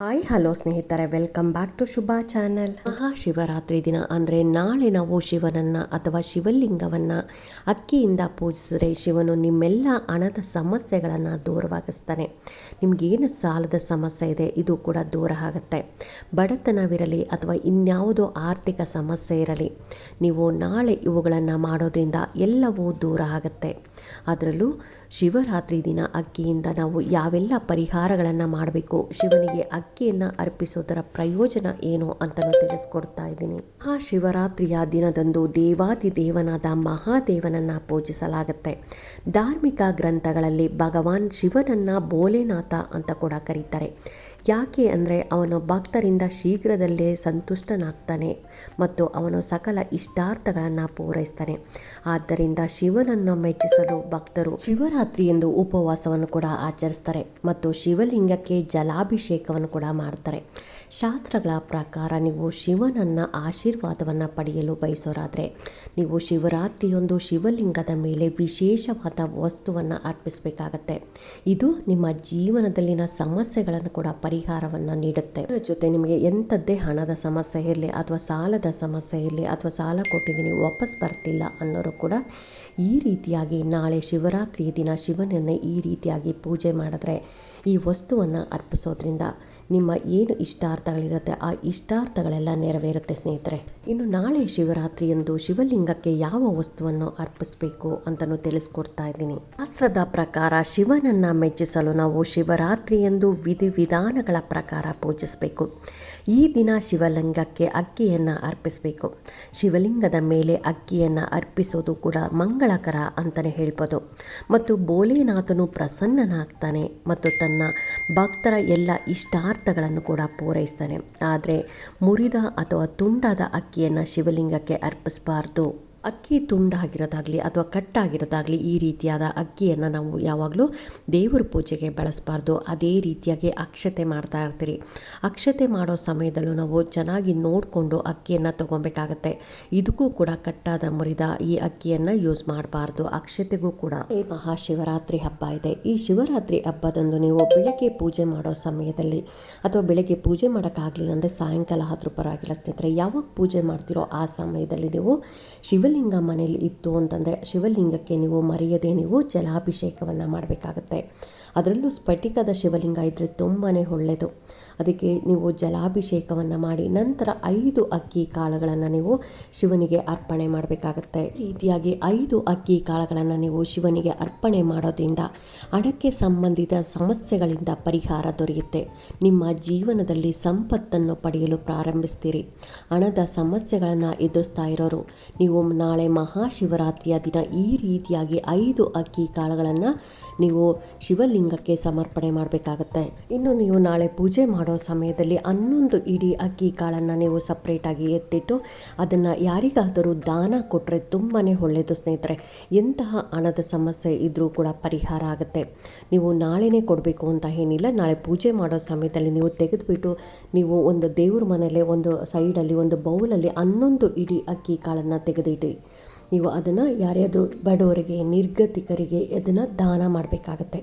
Hi, hello ಸ್ನೇಹಿತರೆ welcome back to Shubha channel Mahashivaratri ದಿನ ಅಂದರೆ ನಾಳೆ ನಾವು ಶಿವನನ್ನು ಅಥವಾ ಶಿವಲಿಂಗವನ್ನು ಅಕ್ಕಿಯಿಂದ ಪೂಜಿಸಿದ್ರೆ ಶಿವನು ನಿಮ್ಮೆಲ್ಲ ಹಣದ ಸಮಸ್ಯೆಗಳನ್ನು ದೂರವಾಗಿಸ್ತಾನೆ. ನಿಮಗೇನು ಸಾಲದ ಸಮಸ್ಯೆ ಇದೆ, ಇದು ಕೂಡ ದೂರ ಆಗುತ್ತೆ. ಬಡತನವಿರಲಿ ಅಥವಾ ಇನ್ಯಾವುದೋ ಆರ್ಥಿಕ ಸಮಸ್ಯೆ ಇರಲಿ, ನೀವು ನಾಳೆ ಇವುಗಳನ್ನು ಮಾಡೋದ್ರಿಂದ ಎಲ್ಲವೂ ದೂರ ಆಗುತ್ತೆ. ಅದರಲ್ಲೂ ಶಿವರಾತ್ರಿ ದಿನ ಅಕ್ಕಿಯಿಂದ ನಾವು ಯಾವೆಲ್ಲ ಪರಿಹಾರಗಳನ್ನು ಮಾಡಬೇಕು, ಶಿವನಿಗೆ ಅಕ್ಕಿಯನ್ನು ಅರ್ಪಿಸೋದರ ಪ್ರಯೋಜನ ಏನು ಅಂತಲೂ ತಿಳಿಸ್ಕೊಡ್ತಾ ಇದ್ದೀನಿ. ಆ ಶಿವರಾತ್ರಿಯ ದಿನದಂದು ದೇವಾದಿ ದೇವನಾದ ಮಹಾದೇವನನ್ನು ಪೂಜಿಸಲಾಗುತ್ತೆ. ಧಾರ್ಮಿಕ ಗ್ರಂಥಗಳಲ್ಲಿ ಭಗವಾನ್ ಶಿವನನ್ನು ಭೋಲೆನಾಥ ಅಂತ ಕೂಡ ಕರೀತಾರೆ. ಯಾಕೆ ಅಂದರೆ ಅವನು ಭಕ್ತರಿಂದ ಶೀಘ್ರದಲ್ಲೇ ಸಂತುಷ್ಟನಾಗ್ತಾನೆ ಮತ್ತು ಅವನು ಸಕಲ ಇಷ್ಟಾರ್ಥಗಳನ್ನು ಪೂರೈಸ್ತಾನೆ. ಆದ್ದರಿಂದ ಶಿವನನ್ನು ಮೆಚ್ಚಿಸಲು ಭಕ್ತರು ಶಿವರಾತ್ರಿ ಎಂದು ಉಪವಾಸವನ್ನು ಕೂಡ ಆಚರಿಸ್ತಾರೆ ಮತ್ತು ಶಿವಲಿಂಗಕ್ಕೆ ಜಲಾಭಿಷೇಕವನ್ನು ಕೂಡ ಮಾಡ್ತಾರೆ. ಶಾಸ್ತ್ರಗಳ ಪ್ರಕಾರ ನೀವು ಶಿವನನ್ನ ಆಶೀರ್ವಾದವನ್ನು ಪಡೆಯಲು ಬಯಸೋರಾದರೆ ನೀವು ಶಿವರಾತ್ರಿಯೊಂದು ಶಿವಲಿಂಗದ ಮೇಲೆ ವಿಶೇಷವಾದ ವಸ್ತುವನ್ನು ಅರ್ಪಿಸಬೇಕಾಗತ್ತೆ. ಇದು ನಿಮ್ಮ ಜೀವನದಲ್ಲಿನ ಸಮಸ್ಯೆಗಳನ್ನು ಕೂಡ ಪರಿಹಾರವನ್ನು ನೀಡುತ್ತೆ. ಅದರ ಜೊತೆ ನಿಮಗೆ ಎಂಥದ್ದೇ ಹಣದ ಸಮಸ್ಯೆ ಇರಲಿ ಅಥವಾ ಸಾಲದ ಸಮಸ್ಯೆ ಇರಲಿ ಅಥವಾ ಸಾಲ ಕೊಟ್ಟಿದ್ದೀನಿ, ವಾಪಸ್ ಬರ್ತಿಲ್ಲ ಅನ್ನೋರು ಕೂಡ ಈ ರೀತಿಯಾಗಿ ನಾಳೆ ಶಿವರಾತ್ರಿ ದಿನ ಶಿವನನ್ನು ಈ ರೀತಿಯಾಗಿ ಪೂಜೆ ಮಾಡಿದ್ರೆ ಈ ವಸ್ತುವನ್ನು ಅರ್ಪಿಸೋದ್ರಿಂದ ನಿಮ್ಮ ಏನು ಇಷ್ಟಾರ್ಥಗಳಿರುತ್ತೆ, ಆ ಇಷ್ಟಾರ್ಥಗಳೆಲ್ಲ ನೆರವೇರುತ್ತೆ ಸ್ನೇಹಿತರೆ. ಇನ್ನು ನಾಳೆ ಶಿವರಾತ್ರಿಯಂದು ಶಿವಲಿಂಗಕ್ಕೆ ಯಾವ ವಸ್ತುವನ್ನು ಅರ್ಪಿಸಬೇಕು ಅಂತಲೂ ತಿಳಿಸ್ಕೊಡ್ತಾ ಇದ್ದೀನಿ. ಶಾಸ್ತ್ರದ ಪ್ರಕಾರ ಶಿವನನ್ನ ಮೆಚ್ಚಿಸಲು ನಾವು ಶಿವರಾತ್ರಿಯಂದು ವಿಧಿವಿಧಾನಗಳ ಪ್ರಕಾರ ಪೂಜಿಸಬೇಕು. ಈ ದಿನ ಶಿವಲಿಂಗಕ್ಕೆ ಅಕ್ಕಿಯನ್ನು ಅರ್ಪಿಸಬೇಕು. ಶಿವಲಿಂಗದ ಮೇಲೆ ಅಕ್ಕಿಯನ್ನು ಅರ್ಪಿಸೋದು ಕೂಡ ಮಂಗಳಕರ ಅಂತಲೇ ಹೇಳ್ಬೋದು. ಮತ್ತು ಭೋಲೆನಾಥನು ಪ್ರಸನ್ನನಾಗ್ತಾನೆ ಮತ್ತು ತನ್ನ ಭಕ್ತರ ಎಲ್ಲ ಇಷ್ಟಾರ್ಥಗಳನ್ನು ಕೂಡ ಪೂರೈಸ್ತಾನೆ. ಆದರೆ ಮುರಿದ ಅಥವಾ ತುಂಡಾದ ಅಕ್ಕಿಯನ್ನು ಶಿವಲಿಂಗಕ್ಕೆ ಅರ್ಪಿಸಬಾರ್ದು. ಅಕ್ಕಿ ತುಂಡಾಗಿರೋದಾಗಲಿ ಅಥವಾ ಕಟ್ಟಾಗಿರೋದಾಗಲಿ ಈ ರೀತಿಯಾದ ಅಕ್ಕಿಯನ್ನು ನಾವು ಯಾವಾಗಲೂ ದೇವರ ಪೂಜೆಗೆ ಬಳಸಬಾರ್ದು. ಅದೇ ರೀತಿಯಾಗಿ ಅಕ್ಷತೆ ಮಾಡ್ತಾ ಇರ್ತೀರಿ. ಅಕ್ಷತೆ ಮಾಡೋ ಸಮಯದಲ್ಲೂ ನಾವು ಚೆನ್ನಾಗಿ ನೋಡಿಕೊಂಡು ಅಕ್ಕಿಯನ್ನು ತೊಗೊಬೇಕಾಗತ್ತೆ. ಇದಕ್ಕೂ ಕೂಡ ಕಟ್ಟಾದ ಮುರಿದ ಈ ಅಕ್ಕಿಯನ್ನು ಯೂಸ್ ಮಾಡಬಾರ್ದು. ಅಕ್ಷತೆಗೂ ಕೂಡ. ಈ ಮಹಾಶಿವರಾತ್ರಿ ಹಬ್ಬ ಇದೆ. ಈ ಶಿವರಾತ್ರಿ ಹಬ್ಬದಂದು ನೀವು ಬೆಳಗ್ಗೆ ಪೂಜೆ ಮಾಡೋ ಸಮಯದಲ್ಲಿ ಅಥವಾ ಬೆಳಗ್ಗೆ ಪೂಜೆ ಮಾಡೋಕ್ಕಾಗಲಿಲ್ಲ ಅಂದರೆ ಸಾಯಂಕಾಲ ಆದರೂ ಪರವಾಗಿಲ್ಲ ಸ್ನೇಹಿತರೆ. ಯಾವಾಗ ಪೂಜೆ ಮಾಡ್ತೀರೋ ಆ ಸಮಯದಲ್ಲಿ ನೀವು ಶಿವ ಶಿವಲಿಂಗ ಮನೆಯಲ್ಲಿ ಇತ್ತು ಅಂತಂದರೆ ಶಿವಲಿಂಗಕ್ಕೆ ನೀವು ಮರೆಯದೆ ನೀವು ಜಲಾಭಿಷೇಕವನ್ನು ಮಾಡಬೇಕಾಗತ್ತೆ. ಅದರಲ್ಲೂ ಸ್ಫಟಿಕದ ಶಿವಲಿಂಗ ಇದ್ದರೆ ತುಂಬಾ ಒಳ್ಳೆಯದು ಅದಕ್ಕೆ ನೀವು ಜಲಾಭಿಷೇಕವನ್ನು ಮಾಡಿ ನಂತರ ಐದು ಅಕ್ಕಿ ಕಾಳುಗಳನ್ನು ನೀವು ಶಿವನಿಗೆ ಅರ್ಪಣೆ ಮಾಡಬೇಕಾಗತ್ತೆ. ರೀತಿಯಾಗಿ ಐದು ಅಕ್ಕಿ ಕಾಳುಗಳನ್ನು ನೀವು ಶಿವನಿಗೆ ಅರ್ಪಣೆ ಮಾಡೋದ್ರಿಂದ ಹಣಕ್ಕೆ ಸಂಬಂಧಿತ ಸಮಸ್ಯೆಗಳಿಂದ ಪರಿಹಾರ ದೊರೆಯುತ್ತೆ. ನಿಮ್ಮ ಜೀವನದಲ್ಲಿ ಸಂಪತ್ತನ್ನು ಪಡೆಯಲು ಪ್ರಾರಂಭಿಸ್ತೀರಿ. ಹಣದ ಸಮಸ್ಯೆಗಳನ್ನು ಎದುರಿಸ್ತಾ ಇರೋರು, ನೀವು ನಾಳೆ ಮಹಾಶಿವರಾತ್ರಿಯ ದಿನ ಈ ರೀತಿಯಾಗಿ ಐದು ಅಕ್ಕಿ ಕಾಳುಗಳನ್ನು ನೀವು ಶಿವಲಿಂಗಕ್ಕೆ ಸಮರ್ಪಣೆ ಮಾಡಬೇಕಾಗತ್ತೆ. ಇನ್ನು ನೀವು ನಾಳೆ ಪೂಜೆ ಮಾಡೋ ಸಮಯದಲ್ಲಿ ಹನ್ನೊಂದು ಇಡೀ ಅಕ್ಕಿ ಕಾಳನ್ನು ನೀವು ಸಪ್ರೇಟಾಗಿ ಎತ್ತಿಟ್ಟು ಅದನ್ನು ಯಾರಿಗಾದರೂ ದಾನ ಕೊಟ್ಟರೆ ತುಂಬಾ ಒಳ್ಳೆಯದು ಸ್ನೇಹಿತರೆ. ಎಂತಹ ಹಣದ ಸಮಸ್ಯೆ ಇದ್ದರೂ ಕೂಡ ಪರಿಹಾರ ಆಗುತ್ತೆ. ನೀವು ನಾಳೆನೇ ಕೊಡಬೇಕು ಅಂತ ಏನಿಲ್ಲ, ನಾಳೆ ಪೂಜೆ ಮಾಡೋ ಸಮಯದಲ್ಲಿ ನೀವು ತೆಗೆದುಬಿಟ್ಟು ನೀವು ಒಂದು ದೇವ್ರ ಮನೇಲೆ ಒಂದು ಸೈಡಲ್ಲಿ ಒಂದು ಬೌಲಲ್ಲಿ ಹನ್ನೊಂದು ಇಡೀ ಅಕ್ಕಿ ಕಾಳನ್ನು ತೆಗೆದಿಡಿ. ನೀವು ಅದನ್ನು ಯಾರ್ಯಾದರೂ ಬಡವರಿಗೆ, ನಿರ್ಗತಿಕರಿಗೆ ಅದನ್ನು ದಾನ ಮಾಡಬೇಕಾಗತ್ತೆ.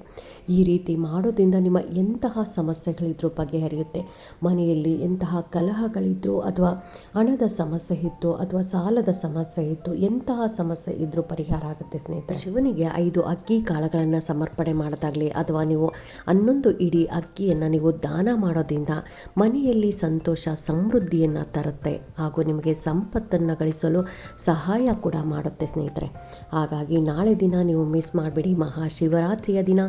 ಈ ರೀತಿ ಮಾಡೋದ್ರಿಂದ ನಿಮ್ಮ ಎಂತಹ ಸಮಸ್ಯೆಗಳಿದ್ರೂ ಬಗೆಹರಿಯುತ್ತೆ. ಮನೆಯಲ್ಲಿ ಎಂತಹ ಕಲಹಗಳಿದ್ರು ಅಥವಾ ಹಣದ ಸಮಸ್ಯೆ ಇತ್ತು ಅಥವಾ ಸಾಲದ ಸಮಸ್ಯೆ ಇತ್ತು, ಎಂತಹ ಸಮಸ್ಯೆ ಇದ್ದರೂ ಪರಿಹಾರ ಆಗುತ್ತೆ ಸ್ನೇಹಿತರೆ. ಶಿವನಿಗೆ ಐದು ಅಕ್ಕಿ ಕಾಳುಗಳನ್ನು ಸಮರ್ಪಣೆ ಮಾಡೋದಾಗಲಿ ಅಥವಾ ನೀವು ಹನ್ನೊಂದು ಇಡೀ ಅಕ್ಕಿಯನ್ನು ನೀವು ದಾನ ಮಾಡೋದ್ರಿಂದ ಮನೆಯಲ್ಲಿ ಸಂತೋಷ, ಸಮೃದ್ಧಿಯನ್ನು ತರುತ್ತೆ ಹಾಗೂ ನಿಮಗೆ ಸಂಪತ್ತನ್ನು ಗಳಿಸಲು ಸಹಾಯ ಕೂಡ ಮಾಡುತ್ತೆ ಸ್ನೇಹಿತರೆ. ಹಾಗಾಗಿ ನಾಳೆ ದಿನ ನೀವು ಮಿಸ್ ಮಾಡಬೇಡಿ. ಮಹಾಶಿವರಾತ್ರಿಯ ದಿನ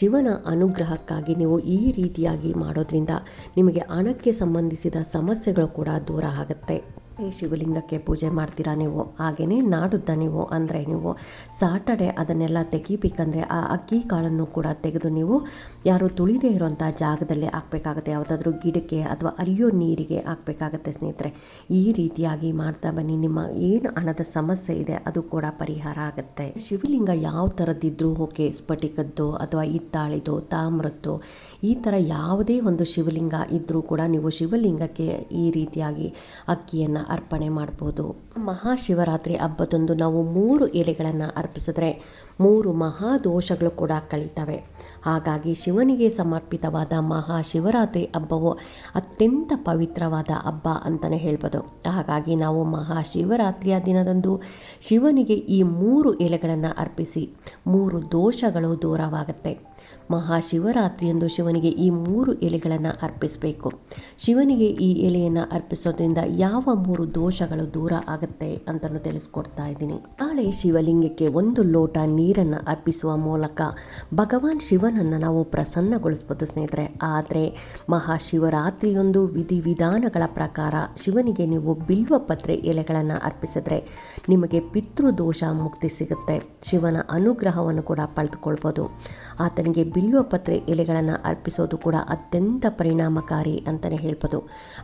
ಶಿವನ ಅನುಗ್ರಹಕ್ಕಾಗಿ ನೀವು ಈ ರೀತಿಯಾಗಿ ಮಾಡೋದ್ರಿಂದ ನಿಮಗೆ ಹಣಕ್ಕೆ ಸಂಬಂಧಿಸಿದ ಸಮಸ್ಯೆಗಳು ಕೂಡ ದೂರ ಆಗುತ್ತೆ. ಈ ಶಿವಲಿಂಗಕ್ಕೆ ಪೂಜೆ ಮಾಡ್ತೀರಾ ನೀವು? ಹಾಗೆಯೇ ನಾಡುದ್ದ ನೀವು? ಅಂದರೆ ನೀವು ಸಾಟರ್ಡೆ ಅದನ್ನೆಲ್ಲ ತೆಗಿಬೇಕಂದ್ರೆ ಆ ಅಕ್ಕಿ ಕಾಳನ್ನು ಕೂಡ ತೆಗೆದು ನೀವು ಯಾರು ತುಳಿದೇ ಇರುವಂಥ ಜಾಗದಲ್ಲಿ ಹಾಕಬೇಕಾಗುತ್ತೆ. ಯಾವುದಾದ್ರೂ ಗಿಡಕ್ಕೆ ಅಥವಾ ಅರಿಯೋ ನೀರಿಗೆ ಹಾಕಬೇಕಾಗತ್ತೆ ಸ್ನೇಹಿತರೆ. ಈ ರೀತಿಯಾಗಿ ಮಾಡ್ತಾ ಬನ್ನಿ. ನಿಮ್ಮ ಏನು ಹಣದ ಸಮಸ್ಯೆ ಇದೆ, ಅದು ಕೂಡ ಪರಿಹಾರ ಆಗುತ್ತೆ. ಶಿವಲಿಂಗ ಯಾವ ಥರದ್ದಿದ್ರೂ ಓಕೆ, ಸ್ಫಟಿಕದ್ದು ಅಥವಾ ಹಿತ್ತಾಳಿದು, ತಾಮ್ರದ್ದು, ಈ ಥರ ಯಾವುದೇ ಒಂದು ಶಿವಲಿಂಗ ಇದ್ದರೂ ಕೂಡ ನೀವು ಶಿವಲಿಂಗಕ್ಕೆ ಈ ರೀತಿಯಾಗಿ ಅಕ್ಕಿಯನ್ನು ಅರ್ಪಣೆ ಮಾಡ್ಬೋದು. ಮಹಾಶಿವರಾತ್ರಿ ಹಬ್ಬದಂದು ನಾವು ಮೂರು ಎಲೆಗಳನ್ನು ಅರ್ಪಿಸಿದ್ರೆ ಮೂರು ಮಹಾದೋಷಗಳು ಕೂಡ ಕಳೀತವೆ. ಹಾಗಾಗಿ ಶಿವನಿಗೆ ಸಮರ್ಪಿತವಾದ ಮಹಾಶಿವರಾತ್ರಿ ಹಬ್ಬವು ಅತ್ಯಂತ ಪವಿತ್ರವಾದ ಹಬ್ಬ ಅಂತಲೇ ಹೇಳ್ಬೋದು. ಹಾಗಾಗಿ ನಾವು ಮಹಾಶಿವರಾತ್ರಿಯ ದಿನದಂದು ಶಿವನಿಗೆ ಈ ಮೂರು ಎಲೆಗಳನ್ನು ಅರ್ಪಿಸಿ ಮೂರು ದೋಷಗಳು ದೂರವಾಗುತ್ತೆ. ಮಹಾಶಿವರಾತ್ರಿಯಂದು ಶಿವನಿಗೆ ಈ ಮೂರು ಎಲೆಗಳನ್ನು ಅರ್ಪಿಸಬೇಕು. ಶಿವನಿಗೆ ಈ ಎಲೆಯನ್ನು ಅರ್ಪಿಸೋದ್ರಿಂದ ಯಾವ ಮೂರು ದೋಷಗಳು ದೂರ ಆಗುತ್ತೆ ಅಂತಲೂ ತಿಳಿಸ್ಕೊಡ್ತಾ ಇದ್ದೀನಿ. ನಾಳೆ ಶಿವಲಿಂಗಕ್ಕೆ ಒಂದು ಲೋಟ ನೀರನ್ನು ಅರ್ಪಿಸುವ ಮೂಲಕ ಭಗವಾನ್ ಶಿವನನ್ನು ನಾವು ಪ್ರಸನ್ನಗೊಳಿಸ್ಬೋದು ಸ್ನೇಹಿತರೆ. ಆದರೆ ಮಹಾಶಿವರಾತ್ರಿಯೊಂದು ವಿಧಿವಿಧಾನಗಳ ಪ್ರಕಾರ ಶಿವನಿಗೆ ನೀವು ಬಿಲ್ವಪತ್ರೆ ಎಲೆಗಳನ್ನು ಅರ್ಪಿಸಿದ್ರೆ ನಿಮಗೆ ಪಿತೃದೋಷ ಮುಕ್ತಿ ಸಿಗುತ್ತೆ. ಶಿವನ ಅನುಗ್ರಹವನ್ನು ಕೂಡ ಪಡೆದುಕೊಳ್ಬೋದು. ಆತನಿಗೆ ಬಿಲ್ವಪತ್ರೆ ಎಲೆಗಳನ್ನು ಅರ್ಪಿಸೋದು ಕೂಡ ಅತ್ಯಂತ ಪರಿಣಾಮಕಾರಿ ಅಂತಲೇ ಹೇಳ್ಬೋದು.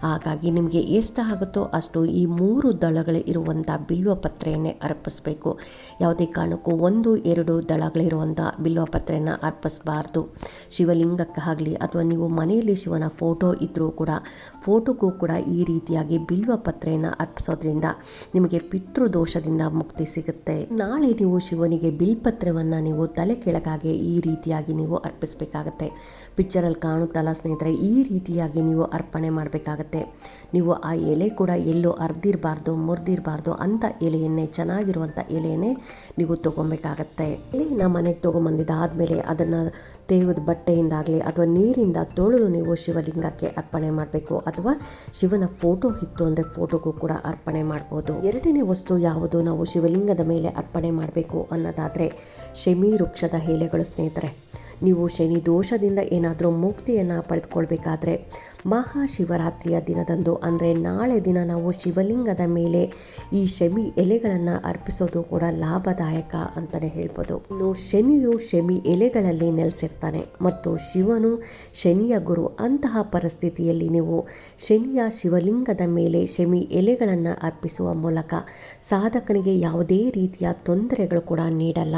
ಹಾಗಾಗಿ ನಿಮಗೆ ಎಷ್ಟಾಗುತ್ತೋ ಅಷ್ಟು ಈ ಮೂರು ದಳಗಳು ಇರುವಂಥ ಬಿಲ್ವಪತ್ರೆಯನ್ನೇ ಅರ್ಪಿಸಬೇಕು. ಯಾವುದೇ ಕಾರಣಕ್ಕೂ ಒಂದು, ಎರಡು ದಳಗಳಿರುವಂಥ ಬಿಲ್ವಪತ್ರೆಯನ್ನು ಅರ್ಪಿಸಬಾರ್ದು. ಶಿವಲಿಂಗಕ್ಕಾಗಲಿ ಅಥವಾ ನೀವು ಮನೆಯಲ್ಲಿ ಶಿವನ ಫೋಟೋ ಇದ್ದರೂ ಕೂಡ, ಫೋಟೋಗೂ ಕೂಡ ಈ ರೀತಿಯಾಗಿ ಬಿಲ್ವಪತ್ರೆಯನ್ನು ಅರ್ಪಿಸೋದ್ರಿಂದ ನಿಮಗೆ ಪಿತೃದೋಷದಿಂದ ಮುಕ್ತಿ ಸಿಗುತ್ತೆ. ನಾಳೆ ನೀವು ಶಿವನಿಗೆ ಬಿಲ್ಪತ್ರವನ್ನು ನೀವು ತಲೆ ಕೆಳಗಾಗೆ ಈ ರೀತಿಯಾಗಿ ನೀವು ಅರ್ಪಿಸಬೇಕಾಗತ್ತೆ. ಪಿಕ್ಚರಲ್ಲಿ ಕಾಣುತ್ತಲ್ಲ ಸ್ನೇಹಿತರೆ, ಈ ರೀತಿಯಾಗಿ ನೀವು ಅರ್ಪಣೆ ಮಾಡಬೇಕಾಗತ್ತೆ. ನೀವು ಆ ಎಲೆ ಕೂಡ ಎಲ್ಲೋ ಅರ್ದಿರಬಾರ್ದು ಮುರಿದಿರಬಾರ್ದು ಅಂಥ ಎಲೆಯನ್ನೇ ಚೆನ್ನಾಗಿರುವಂಥ ಎಲೆಯನ್ನೇ ನೀವು ತೊಗೊಬೇಕಾಗತ್ತೆ. ಎಲೆಯನ್ನು ಮನೆಗೆ ತೊಗೊಂಬಂದಿದ್ದಾದಮೇಲೆ ಅದನ್ನು ತೇವದ ಬಟ್ಟೆಯಿಂದಾಗಲಿ ಅಥವಾ ನೀರಿಂದ ತೊಳೆದು ನೀವು ಶಿವಲಿಂಗಕ್ಕೆ ಅರ್ಪಣೆ ಮಾಡಬೇಕು. ಅಥವಾ ಶಿವನ ಫೋಟೋ ಇತ್ತು ಅಂದರೆ ಫೋಟೋಗೂ ಕೂಡ ಅರ್ಪಣೆ ಮಾಡ್ಬೋದು. ಎರಡನೇ ವಸ್ತು ಯಾವುದು? ನಾವು ಶಿವಲಿಂಗದ ಮೇಲೆ ಅರ್ಪಣೆ ಮಾಡಬೇಕು ಅನ್ನೋದಾದರೆ ಶಮಿ ವೃಕ್ಷದ ಎಲೆಗಳು ಸ್ನೇಹಿತರೆ. ನೀವು ಶನಿ ದೋಷದಿಂದ ಏನಾದರೂ ಮುಕ್ತಿಯನ್ನು ಪಡೆದುಕೊಳ್ಬೇಕಾದ್ರೆ ಮಹಾಶಿವರಾತ್ರಿಯ ದಿನದಂದು, ಅಂದರೆ ನಾಳೆ ದಿನ ನಾವು ಶಿವಲಿಂಗದ ಮೇಲೆ ಈ ಶಮಿ ಎಲೆಗಳನ್ನು ಅರ್ಪಿಸೋದು ಕೂಡ ಲಾಭದಾಯಕ ಅಂತಲೇ ಹೇಳ್ಬೋದು. ಇನ್ನು ಶನಿಯು ಶಮಿ ಎಲೆಗಳಲ್ಲಿ ನೆಲೆಸಿರ್ತಾನೆ. ಮತ್ತು ಶಿವನು ಶನಿಯ ಗುರು. ಅಂತಹ ಪರಿಸ್ಥಿತಿಯಲ್ಲಿ ನೀವು ಶನಿಯ ಶಿವಲಿಂಗದ ಮೇಲೆ ಶಮಿ ಎಲೆಗಳನ್ನು ಅರ್ಪಿಸುವ ಮೂಲಕ ಸಾಧಕನಿಗೆ ಯಾವುದೇ ರೀತಿಯ ತೊಂದರೆಗಳು ಕೂಡ ನೀಡಲ್ಲ.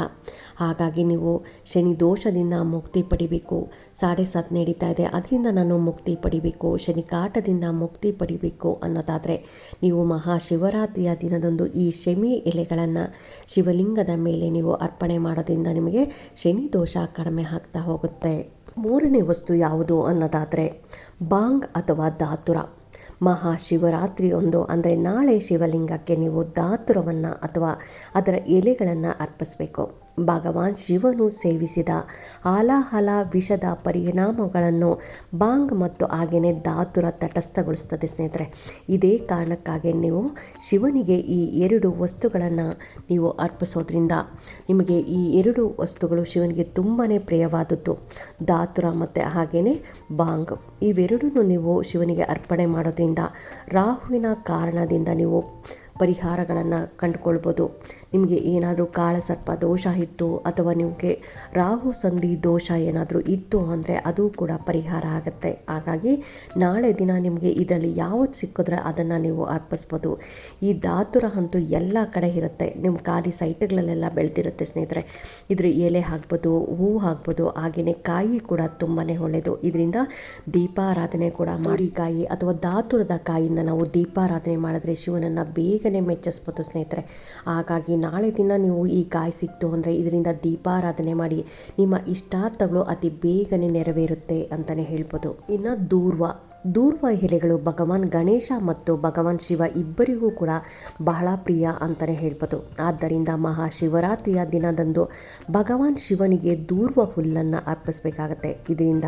ಹಾಗಾಗಿ ನೀವು ಶನಿ ದೋಷದಿಂದ ಮುಕ್ತಿ ಪಡಿಬೇಕು. ಸಾಡೆ ಸಾತ್ ನಡೀತಾ ಇದೆ. ಅದರಿಂದ ನಾನು ಮುಕ್ತಿ ಪಡಿಬೇಕು. ಶನಿ ಕಾಟದಿಂದ ಮುಕ್ತಿ ಪಡಿಬೇಕು ಅನ್ನೋದಾದರೆ ನೀವು ಮಹಾಶಿವರಾತ್ರಿಯ ದಿನದಂದು ಈ ಶಮಿ ಎಲೆಗಳನ್ನು ಶಿವಲಿಂಗದ ಮೇಲೆ ನೀವು ಅರ್ಪಣೆ ಮಾಡೋದ್ರಿಂದ ನಿಮಗೆ ಶನಿ ದೋಷ ಕಡಿಮೆ ಆಗ್ತಾ ಹೋಗುತ್ತೆ. ಮೂರನೇ ವಸ್ತು ಯಾವುದು ಅನ್ನೋದಾದರೆ ಬಾಂಗ್ ಅಥವಾ ದಾತುರ. ಮಹಾಶಿವರಾತ್ರಿಯೊಂದು ಅಂದರೆ ನಾಳೆ ಶಿವಲಿಂಗಕ್ಕೆ ನೀವು ದಾತುರವನ್ನು ಅಥವಾ ಅದರ ಎಲೆಗಳನ್ನು ಅರ್ಪಿಸಬೇಕು. ಭಗವಾನ್ ಶಿವನು ಸೇವಿಸಿದ ಹಾಲಾಹಲ ವಿಷದ ಪರಿಣಾಮಗಳನ್ನು ಬಾಂಗ್ ಮತ್ತು ಹಾಗೆಯೇ ಧಾತುರ ತಟಸ್ಥಗೊಳಿಸ್ತದೆ ಸ್ನೇಹಿತರೆ. ಇದೇ ಕಾರಣಕ್ಕಾಗಿ ನೀವು ಶಿವನಿಗೆ ಈ ಎರಡು ವಸ್ತುಗಳನ್ನು ನೀವು ಅರ್ಪಿಸೋದ್ರಿಂದ ನಿಮಗೆ ಈ ಎರಡು ವಸ್ತುಗಳು ಶಿವನಿಗೆ ತುಂಬಾ ಪ್ರಿಯವಾದದ್ದು. ಧಾತುರ ಮತ್ತು ಹಾಗೆಯೇ ಬಾಂಗ್. ಇವೆರಡನ್ನು ನೀವು ಶಿವನಿಗೆ ಅರ್ಪಣೆ ಮಾಡೋದ್ರಿಂದ ರಾಹುವಿನ ಕಾರಣದಿಂದ ನೀವು ಪರಿಹಾರಗಳನ್ನು ಕಂಡುಕೊಳ್ಬೋದು. ನಿಮಗೆ ಏನಾದರೂ ಕಾಳಸರ್ಪ ದೋಷ ಇತ್ತು ಅಥವಾ ನಿಮಗೆ ರಾಹು ಸಂಧಿ ದೋಷ ಏನಾದರೂ ಇತ್ತು ಅಂದರೆ ಅದು ಕೂಡ ಪರಿಹಾರ ಆಗುತ್ತೆ. ಹಾಗಾಗಿ ನಾಳೆ ದಿನ ನಿಮಗೆ ಇದರಲ್ಲಿ ಯಾವತ್ತು ಸಿಕ್ಕಿದ್ರೆ ಅದನ್ನು ನೀವು ಅರ್ಪಿಸ್ಬೋದು. ಈ ದಾತುರ ಅಂತೂ ಎಲ್ಲ ಕಡೆ ಇರುತ್ತೆ. ನಿಮ್ಮ ಖಾಲಿ ಸೈಟ್ಗಳಲ್ಲೆಲ್ಲ ಬೆಳೆದಿರುತ್ತೆ ಸ್ನೇಹಿತರೆ. ಇದ್ರ ಎಲೆ ಹಾಕ್ಬೋದು ಹೂವು ಹಾಕ್ಬೋದು ಹಾಗೆಯೇ ಕಾಯಿ ಕೂಡ ತುಂಬಾ ಒಳ್ಳೆಯದು ಇದರಿಂದ ದೀಪಾರಾಧನೆ ಕೂಡ ಮಾಡಿ, ಕಾಯಿ ಅಥವಾ ದಾತುರದ ಕಾಯಿಯಿಂದ ನಾವು ದೀಪಾರಾಧನೆ ಮಾಡಿದ್ರೆ ಶಿವನನ್ನು ಬೇಗನೆ ಮೆಚ್ಚಿಸ್ಬೋದು ಸ್ನೇಹಿತರೆ. ಹಾಗಾಗಿ ನಾಳೆ ದಿನ ನೀವು ಈ ಕಾಯಿ ಸಿಕ್ತು ಅಂದರೆ ಇದರಿಂದ ದೀಪಾರಾಧನೆ ಮಾಡಿ ನಿಮ್ಮ ಇಷ್ಟಾರ್ಥಗಳು ಅತಿ ಬೇಗನೆ ನೆರವೇರುತ್ತೆ ಅಂತಲೇ ಹೇಳ್ಬೋದು. ಇನ್ನು ದೂರ್ವ ದೂರ್ವ ಎಲೆಗಳು ಭಗವಾನ್ ಗಣೇಶ ಮತ್ತು ಭಗವಾನ್ ಶಿವ ಇಬ್ಬರಿಗೂ ಕೂಡ ಬಹಳ ಪ್ರಿಯ ಅಂತಲೇ ಹೇಳ್ಬೋದು. ಆದ್ದರಿಂದ ಮಹಾಶಿವರಾತ್ರಿಯ ದಿನದಂದು ಭಗವಾನ್ ಶಿವನಿಗೆ ದೂರ್ವ ಹುಲ್ಲನ್ನು ಅರ್ಪಿಸಬೇಕಾಗತ್ತೆ. ಇದರಿಂದ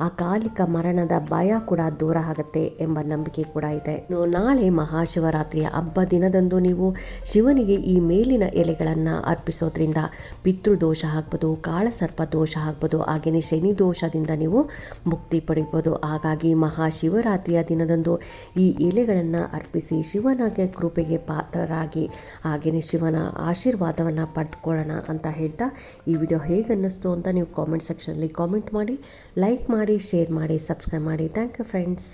ಅಕಾಲಿಕ ಮರಣದ ಭಯ ಕೂಡ ದೂರ ಆಗುತ್ತೆ ಎಂಬ ನಂಬಿಕೆ ಕೂಡ ಇದೆ. ನಾಳೆ ಮಹಾಶಿವರಾತ್ರಿಯ ಹಬ್ಬ ದಿನದಂದು ನೀವು ಶಿವನಿಗೆ ಈ ಮೇಲಿನ ಎಲೆಗಳನ್ನು ಅರ್ಪಿಸೋದ್ರಿಂದ ಪಿತೃದೋಷ ಆಗ್ಬೋದು, ಕಾಳಸರ್ಪ ದೋಷ ಆಗ್ಬೋದು, ಹಾಗೆಯೇ ಶನಿ ದೋಷದಿಂದ ನೀವು ಮುಕ್ತಿ ಪಡಿಬೋದು. ಹಾಗಾಗಿ ಮಹಾ ಶಿವರಾತ್ರಿಯ ದಿನದಂದು ಈ ಎಲೆಗಳನ್ನು ಅರ್ಪಿಸಿ ಶಿವನಾಗೆ ಕೃಪೆಗೆ ಪಾತ್ರರಾಗಿ. ಹಾಗೆಯೇ ಶಿವನ ಆಶೀರ್ವಾದವನ್ನು ಪಡೆದುಕೊಳ್ಳೋಣ ಅಂತ ಹೇಳ್ತಾ ಈ ವಿಡಿಯೋ ಹೇಗೆ ಅನ್ನಿಸ್ತು ಅಂತ ನೀವು ಕಾಮೆಂಟ್ ಸೆಕ್ಷನಲ್ಲಿ ಕಾಮೆಂಟ್ ಮಾಡಿ ಲೈಕ್ ಮಾಡಿ ಶೇರ್ ಮಾಡಿ ಸಬ್ಸ್ಕ್ರೈಬ್ ಮಾಡಿ. Thank you friends